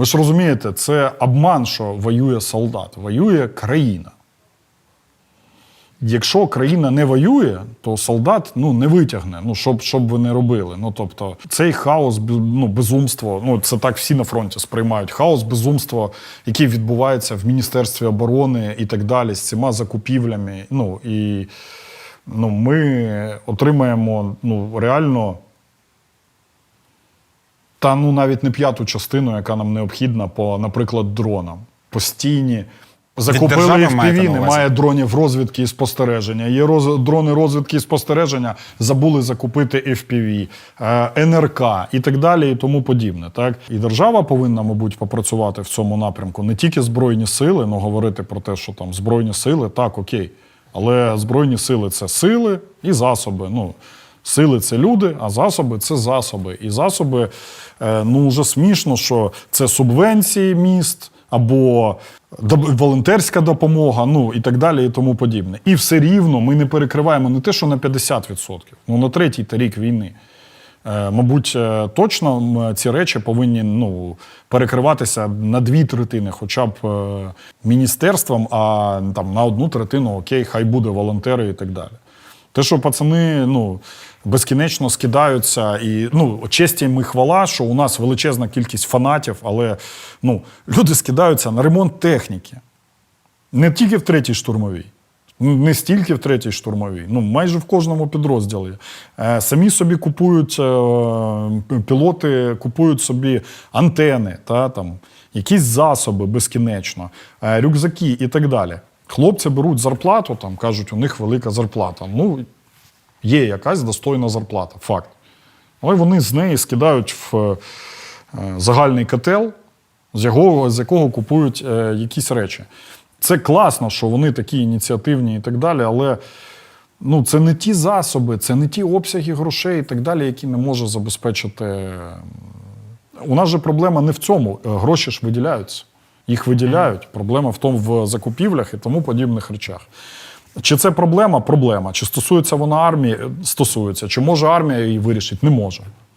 Ви ж розумієте, це обман, що воює солдат, воює країна. Якщо країна не воює, то солдат ну, не витягне, ну, щоб, щоб ви не робили. Ну, тобто, цей хаос, ну, безумство, ну, це так всі на фронті сприймають. Хаос, безумство, який відбувається в Міністерстві оборони і так далі, з цими закупівлями. Ну, і ну, ми отримаємо ну, реально та ну навіть не п'яту частину, яка нам необхідна по, наприклад, дронам. Постійні. Закупили FPV, немає дронів розвідки і спостереження. Є роз... дрони розвідки і спостереження, забули закупити FPV, е, НРК і так далі, і тому подібне. Так? І держава повинна, мабуть, попрацювати в цьому напрямку. Не тільки Збройні сили, ну говорити про те, що там Збройні сили, так, окей. Але Збройні сили це сили і засоби. Ну, Сили це люди, а засоби це засоби. І засоби, е, ну вже смішно, що це субвенції міст або волонтерська допомога, ну і так далі, і тому подібне. І все рівно ми не перекриваємо не те, що на 50%, ну на третій та рік війни. Е, Мабуть, е, точно ці речі повинні ну, перекриватися на дві третини, хоча б міністерством, а там на одну третину окей, хай буде волонтери і так далі. Те, що пацани ну, безкінечно скидаються, і ну, честь їм і хвала, що у нас величезна кількість фанатів, але ну, люди скидаються на ремонт техніки. Не тільки в третій штурмовій. Не стільки в третій штурмовій, ну майже в кожному підрозділі. Е, самі собі купують е, пілоти, купують собі антени, та, там, якісь засоби безкінечно, е, рюкзаки і так далі. Хлопці беруть зарплату, там, кажуть, у них велика зарплата. Ну, є якась достойна зарплата, факт. Але вони з неї скидають в е, загальний котел, з якого, з якого купують е, якісь речі. Це класно, що вони такі ініціативні і так далі, але ну, це не ті засоби, це не ті обсяги грошей і так далі, які не може забезпечити. е, У нас же проблема не в цьому. Е, Гроші ж виділяються. Їх виділяють. Проблема в тому в закупівлях і тому подібних речах. Чи це проблема? Проблема. Чи стосується вона армії? Е, Стосується. Чи може армія її вирішити? Не може.